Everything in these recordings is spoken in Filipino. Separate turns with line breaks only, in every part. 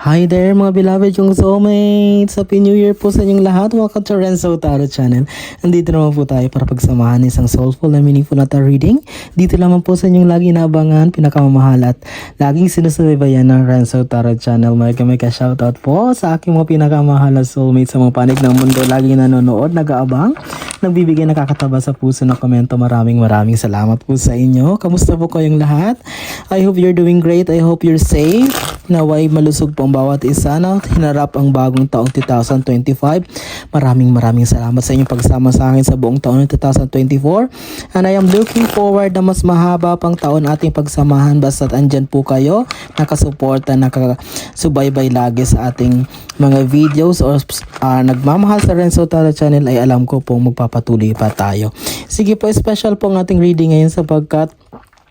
Hi there mga beloved yung soulmates! Happy New Year po sa inyong lahat. Welcome to Renzo Tarot Channel. Andito naman po tayo para pagsamahan ng isang soulful na meaningful na tarot reading. Dito naman po sa inyong lagi naabangan, pinakamamahal at laging sinusubaybayan ng Renzo Tarot Channel. Mega mega shoutout po sa aking mga pinakamahal na soulmates sa mga panig ng mundo. Lagi nanonood, nag-aabang, nagbibigay nakakataba sa puso ng komento. Maraming maraming salamat po sa inyo. Kamusta po kayong lahat? I hope you're doing great. I hope you're safe. Naway malusog po ang bawat isa na hinarap ang bagong taong 2025. Maraming maraming salamat sa inyong pagsama sa akin sa buong taon ng 2024. And I am looking forward na mas mahaba pang taon ating pagsamahan basta't andyan po kayo nakasuporta, nakasubaybay lagi sa ating mga videos or uh, nagmamahal sa Renzo Tara Channel ay alam ko po magpapatuloy pa tayo. Sige po, special po ang ating reading ngayon sapagkat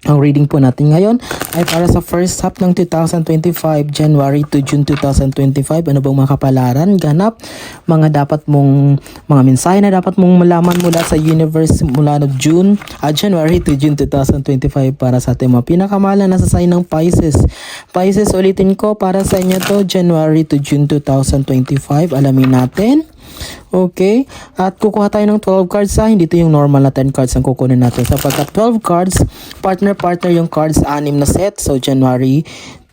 ang reading po natin ngayon ay para sa first half ng 2025, January to June 2025. Ano bang mga kapalaran, ganap, mga dapat mong, mga mensahe na dapat mong malaman mula sa universe mula no June, ah, January to June 2025 para sa ating mga pinakamahal na sa sign ng Pisces. Pisces, ulitin ko para sa inyo to, January to June 2025. Alamin natin. Okay? At kukuha tayo ng 12 cards ha. Hindi ito yung normal na 10 cards ang kukunin natin. Sapagkat 12 cards, partner-partner yung cards, anim na set. So, January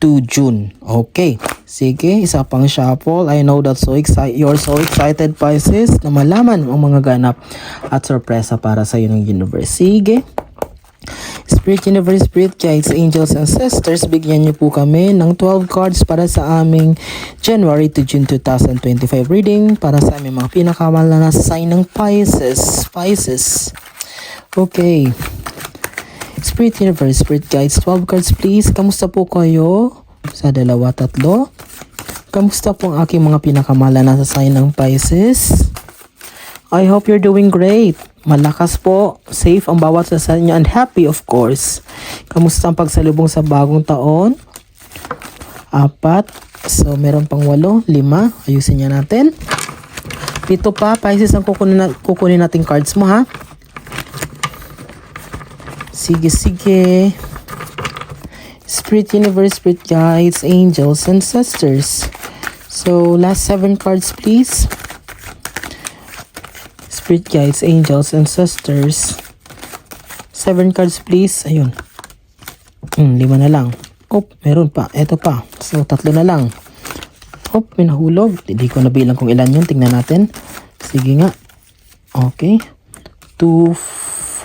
to June. Okay. Sige, isa pang shuffle. I know that so excited, you're so excited, Pisces, na malaman ang mga ganap at sorpresa para sa iyo ng universe. Sige. Spirit Universe, Spirit Guides, Angels, and Sisters, bigyan niyo po kami ng 12 cards para sa aming January to June 2025 reading para sa aming mga pinakamahal na nasa sign ng Pisces. Pisces. Okay. Spirit Universe, Spirit Guides, 12 cards please. Kamusta po kayo? Sa dalawa, tatlo. Kamusta po ang aking mga pinakamahal na nasa sign ng Pisces? I hope you're doing great. Malakas po, safe ang bawat sa inyo and happy of course. Kamusta ang pagsalubong sa bagong taon? Apat. So, meron pang walo. Lima. Ayusin niya natin. Pito pa. Pisces ang kukunin, na, kukunin natin cards mo ha. Sige, sige. Spirit Universe, Spirit Guides, Angels, and Sisters. So, last seven cards please. Spirit guides, angels, and sisters. Seven cards please. Ayun. Hmm, lima na lang. Op, meron pa. Ito pa. So, tatlo na lang. Op, may nahulog. Hindi ko nabilang kung ilan yun. Tingnan natin. Sige nga. Okay. 2,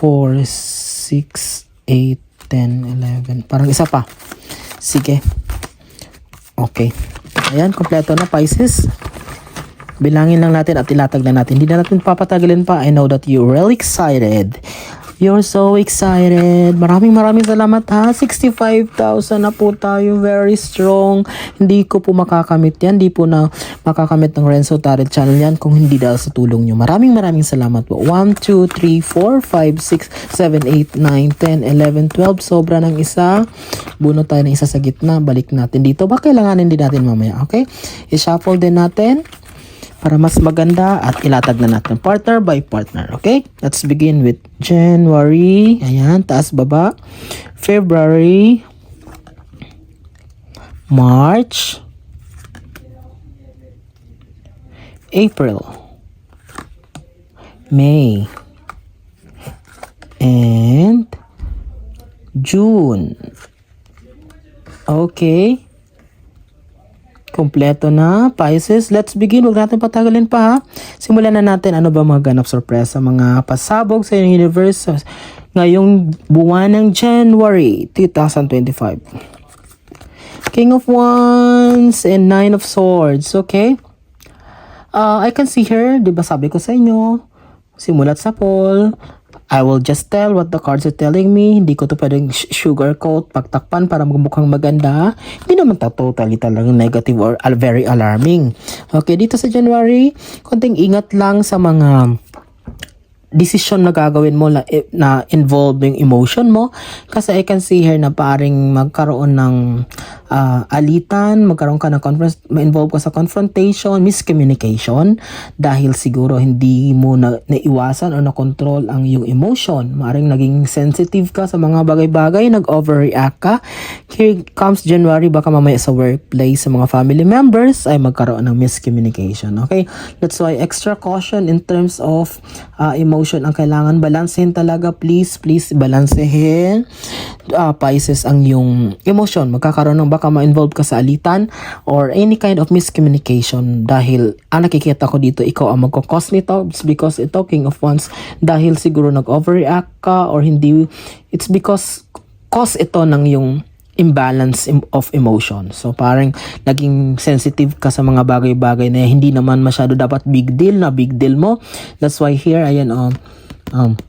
4, 6, 8, 10, 11. Parang isa pa. Sige. Okay. Ayan, kompleto na Pisces. Bilangin lang natin at ilatag na natin. Hindi na natin papatagalin pa. I know that you're really excited. You're so excited. Maraming maraming salamat ha. 65,000 na po tayo. Very strong. Hindi ko po makakamit yan. Hindi po na makakamit ng Renzo Tarot Channel yan kung hindi dahil sa tulong nyo. Maraming maraming salamat po. 1, 2, 3, 4, 5, 6, 7, 8, 9, 10, 11, 12. Sobra ng isa. Buno tayo ng isa sa gitna. Balik natin dito. Ba kailanganin din natin mamaya. Okay? I-shuffle din natin para mas maganda at ilatag na natin partner by partner. Okay? Let's begin with January. Ayan, taas baba. February. March. April. May. And June. Okay. Kompleto na, Pisces. Let's begin. Huwag natin patagalin pa ha. Simulan na natin ano ba mga ganap sorpresa, mga pasabog sa inyong universe ngayong buwan ng January 2025. King of Wands and Nine of Swords. Okay? Uh, I can see here, di ba sabi ko sa inyo, simulat sa poll, I will just tell what the cards are telling me. Hindi ko to pwedeng sugarcoat, pagtakpan para magmukhang maganda. Hindi naman ta totally talagang negative or very alarming. Okay, dito sa January, konting ingat lang sa mga decision na gagawin mo na, na involve emotion mo kasi I can see here na paring magkaroon ng ah, alitan, magkaroon ka ng conference, ma-involve ka sa confrontation, miscommunication dahil siguro hindi mo na, naiwasan o na-control ang iyong emotion. Maring naging sensitive ka sa mga bagay-bagay, nag-overreact ka. Here comes January, baka mamaya sa workplace, sa mga family members ay magkaroon ng miscommunication. Okay? That's why extra caution in terms of uh, emotion ang kailangan balansehin talaga. Please, please balansehin. Uh, Pisces ang yung emotion. Magkakaroon ng baka ma-involve ka sa alitan or any kind of miscommunication dahil ang nakikita ko dito, ikaw ang magkakos nito. Because ito, King of Wands, dahil siguro nag-overreact ka or hindi, it's because cause ito ng yung imbalance im- of emotion. So parang naging sensitive ka sa mga bagay-bagay na hindi naman masyado dapat big deal na big deal mo. That's why here, ayan, um, um,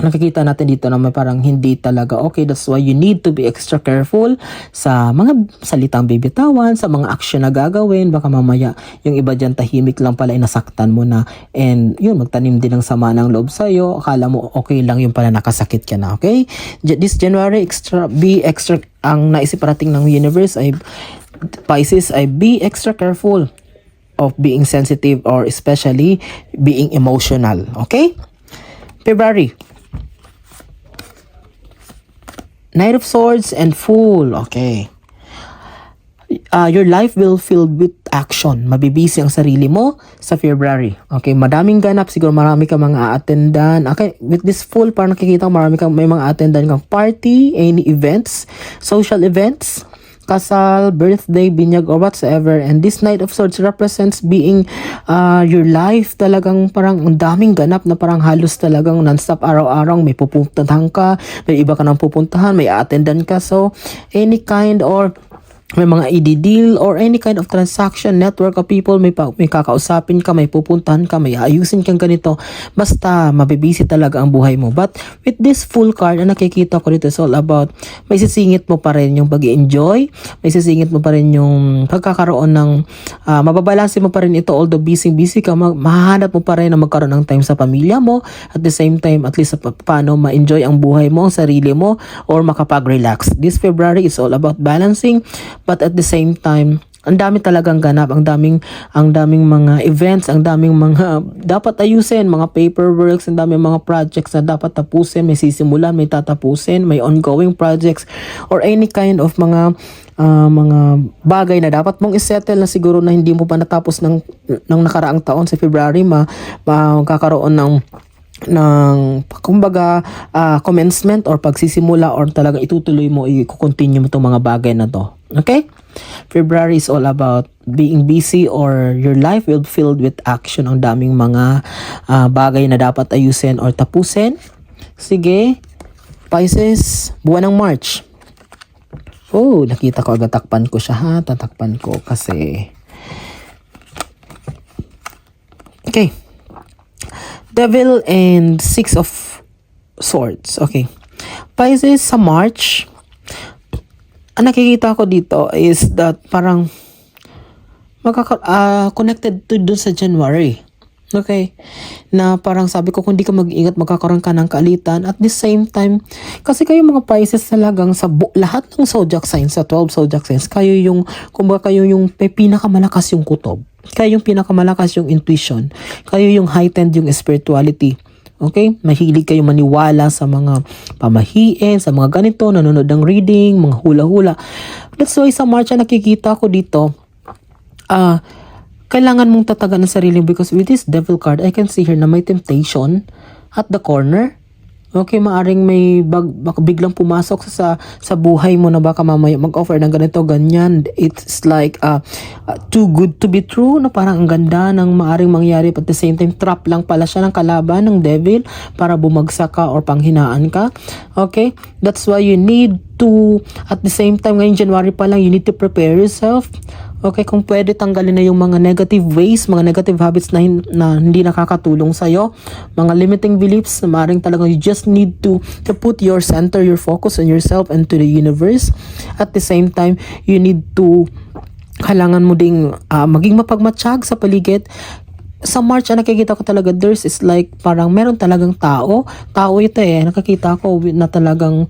nakikita natin dito na may parang hindi talaga okay. That's why you need to be extra careful sa mga salitang bibitawan, sa mga action na gagawin. Baka mamaya yung iba dyan tahimik lang pala inasaktan mo na. And yun, magtanim din ng sama ng loob sa'yo. Akala mo okay lang yung pala nakasakit ka na, okay? This January, extra, be extra, ang naisip parating ng universe ay Pisces ay be extra careful of being sensitive or especially being emotional. Okay? February. Knight of Swords and Fool. Okay. Uh, your life will filled with action. Mabibisi ang sarili mo sa February. Okay, madaming ganap. Siguro marami ka mga attendan. Okay, with this Fool, parang nakikita ko marami kang may mga attendan kang party, any events, social events, kasal, birthday, binyag, or whatsoever. And this Knight of Swords represents being uh, your life talagang parang ang daming ganap na parang halos talagang non-stop araw-araw may pupuntahan ka, may iba ka nang pupuntahan, may attendan ka. So, any kind or may mga i-deal or any kind of transaction, network of people, may, pa, may kakausapin ka, may pupuntahan ka, may ayusin kang ganito. Basta, mabibisi talaga ang buhay mo. But, with this full card, ang nakikita ko dito is all about, may sisingit mo pa rin yung pag enjoy may sisingit mo pa rin yung pagkakaroon ng, uh, mababalanse mo pa rin ito, although busy-busy ka, ma- mahahanap mo pa rin na magkaroon ng time sa pamilya mo, at the same time, at least pa- paano ma-enjoy ang buhay mo, ang sarili mo, or makapag-relax. This February is all about balancing, but at the same time, ang dami talagang ganap, ang daming ang daming mga events, ang daming mga dapat ayusin, mga paperworks, ang daming mga projects na dapat tapusin, may sisimulan, may tatapusin, may ongoing projects or any kind of mga ah, mga bagay na dapat mong isettle na siguro na hindi mo pa natapos ng ng nakaraang taon sa February ma, magkakaroon ng ng kumbaga ah, commencement or pagsisimula or talaga itutuloy mo i-continue mo itong mga bagay na to okay? February is all about being busy or your life will filled with action. Ang daming mga ah, bagay na dapat ayusin or tapusin. Sige. Pisces buwan ng March. Oh nakita ko agad takpan ko siya ha? Tatakpan ko kasi. Okay. Devil and Six of Swords. Okay. Pisces sa March, ang nakikita ko dito is that parang magkaka ah, connected to dun sa January. Okay. Na parang sabi ko, kung di ka mag-ingat, magkakaroon ka ng kaalitan. At the same time, kasi kayo mga Pisces talagang sa bu- lahat ng zodiac signs, sa 12 zodiac signs, kayo yung, kumbaga kayo yung pinakamalakas yung kutob. Kayo yung pinakamalakas yung intuition. Kayo yung heightened yung spirituality. Okay? Mahilig kayo maniwala sa mga pamahiin, sa mga ganito, nanonood ng reading, mga hula-hula. That's why sa March na nakikita ko dito, ah, kailangan mong tatagan ang sarili because with this devil card, I can see here na may temptation at the corner. Okay, maaring may bag, baka biglang pumasok sa sa buhay mo na baka mamaya mag-offer ng ganito, ganyan. It's like uh, uh, too good to be true, na parang ang ganda ng maaring mangyari but at the same time trap lang pala siya ng kalaban ng devil para bumagsak ka or panghinaan ka. Okay? That's why you need to at the same time ngayon January pa lang you need to prepare yourself Okay, kung pwede tanggalin na yung mga negative ways, mga negative habits na, hin- na hindi nakakatulong sa'yo, mga limiting beliefs na maaaring talaga you just need to, to put your center, your focus on yourself and to the universe. At the same time, you need to, kailangan mo ding ah, maging mapagmatsyag sa paligid sa March, ang nakikita ko talaga, there's is like, parang meron talagang tao. Tao ito eh. Nakakita ko na talagang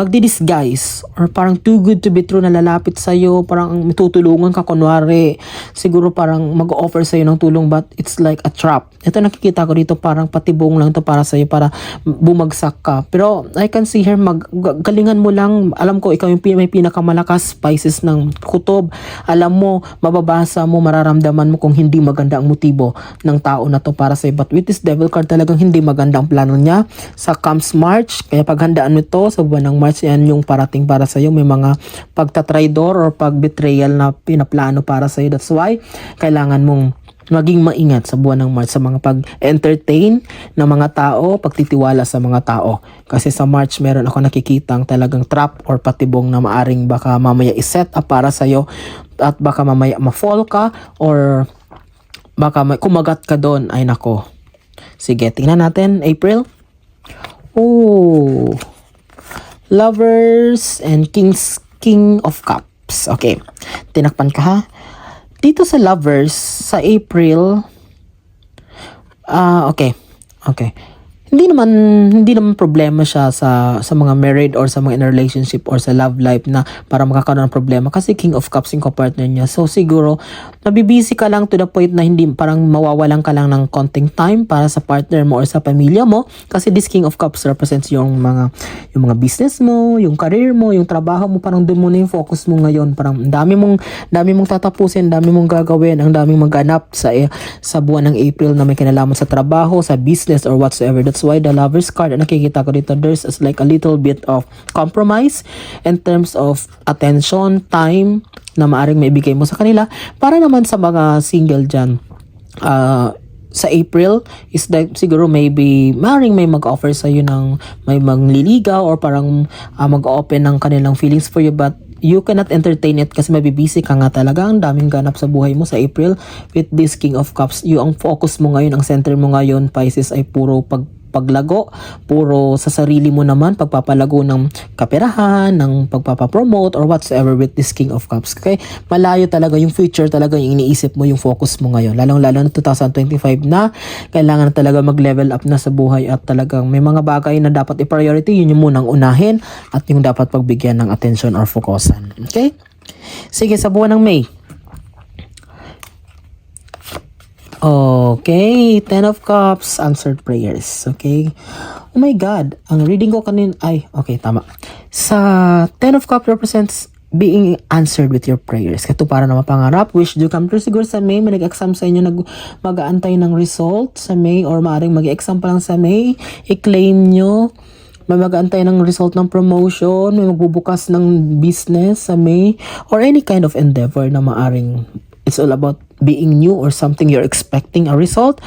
magdi-disguise or parang too good to be true na lalapit sa'yo, parang tutulungan ka kunwari, siguro parang mag-offer sa'yo ng tulong but it's like a trap. Ito nakikita ko dito parang patibong lang to para sa'yo para bumagsak ka. Pero I can see here, mag, galingan mo lang, alam ko ikaw yung may pinakamalakas spices ng kutob. Alam mo, mababasa mo, mararamdaman mo kung hindi maganda ang motibo ng tao na to para sa'yo. But with this devil card talagang hindi maganda ang plano niya sa comes March. Kaya paghandaan mo to sa buwan ng March, yan yung parating para sa'yo. May mga pagtatraidor or pagbetrayal na pinaplano para sa'yo. That's why, kailangan mong maging maingat sa buwan ng March sa mga pag-entertain ng mga tao, pagtitiwala sa mga tao. Kasi sa March meron ako nakikitang talagang trap or patibong na maaring baka mamaya iset up para sa'yo at baka mamaya ma-fall ka or baka may, kumagat ka doon. Ay nako. Sige, tingnan natin. April. Oh. Lovers and Kings King of Cups. Okay. Tinakpan ka ha. Dito sa Lovers sa April Ah, okay. Okay. Hindi naman hindi naman problema siya sa sa mga married or sa mga in a relationship or sa love life na para makakaroon ng problema kasi King of Cups yung partner niya. So siguro nabibisi ka lang to the point na hindi parang mawawalan ka lang ng konting time para sa partner mo or sa pamilya mo kasi this King of Cups represents yung mga yung mga business mo, yung career mo, yung trabaho mo, parang doon muna yung focus mo ngayon. Parang ang dami mong dami mong tatapusin, dami mong gagawin, ang daming magganap sa eh, sa buwan ng April na may kinalaman sa trabaho, sa business or whatsoever. That's why the lover's card, nakikita ko dito, there's like a little bit of compromise in terms of attention, time na maaring maibigay mo sa kanila para naman sa mga single dyan. Ah, sa April is like siguro maybe maring may mag-offer sa iyo ng may mangliligaw or parang ah, mag-open ng kanilang feelings for you but you cannot entertain it kasi mabibisi ka nga talaga ang daming ganap sa buhay mo sa April with this King of Cups you ang focus mo ngayon ang center mo ngayon Pisces ay puro pag paglago, puro sa sarili mo naman, pagpapalago ng kaperahan, ng pagpapapromote or whatsoever with this King of Cups. Okay? Malayo talaga yung future talaga yung iniisip mo, yung focus mo ngayon. Lalong-lalo na 2025 na, kailangan na talaga mag-level up na sa buhay at talagang may mga bagay na dapat i-priority, yun yung munang unahin at yung dapat pagbigyan ng attention or focusan. Okay? Sige, sa buwan ng May, Okay, Ten of Cups, answered prayers. Okay. Oh my God, ang reading ko kanin ay, okay, tama. Sa Ten of Cups represents being answered with your prayers. Kato para na mapangarap, wish do come true. Siguro sa May, may nag-exam sa inyo, nag mag-aantay ng result sa May or maaaring mag-exam pa lang sa May, i-claim nyo may mag-aantay ng result ng promotion, may magbubukas ng business sa May, or any kind of endeavor na maaring it's all about being new or something you're expecting a result.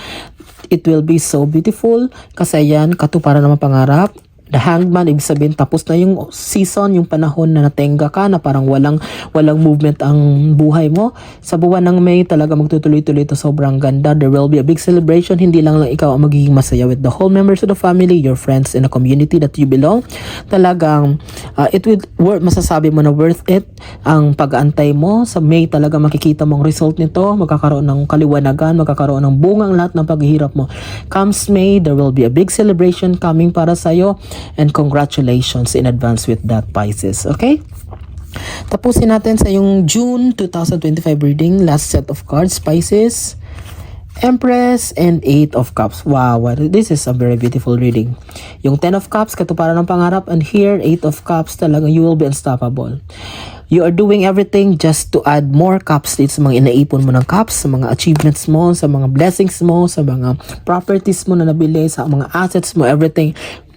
It will be so beautiful kasi yan, kato para naman pangarap. The hangman, ibig sabihin, tapos na yung season, yung panahon na natenga ka, na parang walang, walang movement ang buhay mo. Sa buwan ng May, talaga magtutuloy-tuloy ito sobrang ganda. There will be a big celebration. Hindi lang lang ikaw ang magiging masaya with the whole members of the family, your friends, and the community that you belong. Talagang, uh, it will, worth, masasabi mo na worth it ang pag-aantay mo. Sa May, talaga makikita mong result nito. Magkakaroon ng kaliwanagan, magkakaroon ng bungang lahat ng paghihirap mo. Comes May, there will be a big celebration coming para sa'yo. And congratulations in advance with that Pisces. Okay? Tapusin natin sa yung June 2025 reading. Last set of cards, Pisces. Empress and Eight of Cups. Wow, this is a very beautiful reading. Yung Ten of Cups, katuparan ng pangarap. And here, Eight of Cups, talaga you will be unstoppable. You are doing everything just to add more cups dito mga inaipon mo ng cups, sa mga achievements mo, sa mga blessings mo, sa mga properties mo na nabili, sa mga assets mo, everything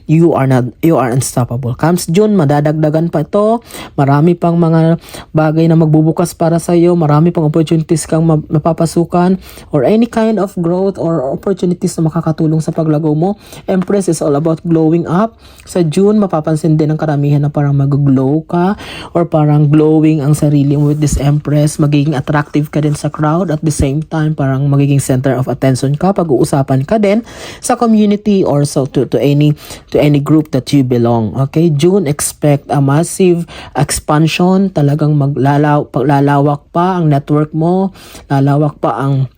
you are not you are unstoppable. Comes June, madadagdagan pa ito. Marami pang mga bagay na magbubukas para sa iyo, marami pang opportunities kang ma- mapapasukan or any kind of growth or opportunities na makakatulong sa paglago mo. Empress is all about glowing up. Sa June, mapapansin din ng karamihan na parang mag-glow ka or parang glowing ang sarili mo with this Empress. Magiging attractive ka din sa crowd at the same time parang magiging center of attention ka. Pag-uusapan ka din sa community or so to, to any to any group that you belong. Okay? June, expect a massive expansion. Talagang maglalaw, paglalawak pa ang network mo. Lalawak pa ang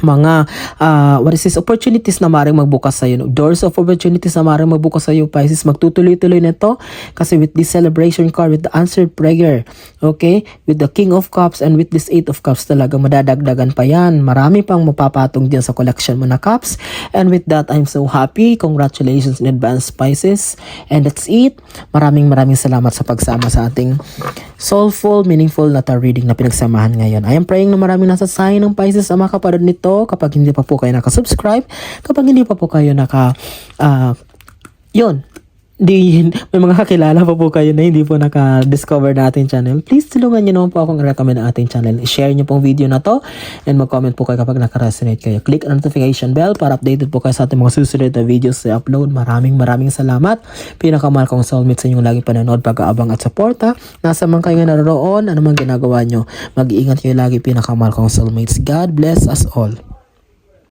mga ah, what is this opportunities na maaaring magbukas sa iyo doors of opportunities na maaaring magbukas sa iyo Pisces. Magtutuloy-tuloy na to kasi with this celebration card with the answered prayer okay? With the king of cups and with this eight of cups talaga madadagdagan pa yan. Marami pang mapapatong diyan sa collection mo na cups. And with that I'm so happy. Congratulations in advance Pisces. And that's it. Maraming maraming salamat sa pagsama sa ating soulful meaningful na tarot reading na pinagsamahan ngayon. I am praying na maraming nasa sign ng Pisces ang makaparod nito kapag hindi pa po kayo nakasubscribe, kapag hindi pa po kayo naka, ah, yun, di, may mga kakilala pa po kayo na hindi po naka-discover na ating channel, please tulungan nyo naman po akong recommend ang ating channel. I-share nyo pong video na to and mag-comment po kayo kapag naka-resonate kayo. Click ang notification bell para updated po kayo sa ating mga susunod na videos na upload. Maraming maraming salamat. Pinakamahal kong soulmate sa inyong lagi panonood, pag-aabang at suporta. Nasa man kayo naroon, ano man ginagawa nyo, mag-iingat kayo lagi pinakamahal kong soulmates. God bless us all.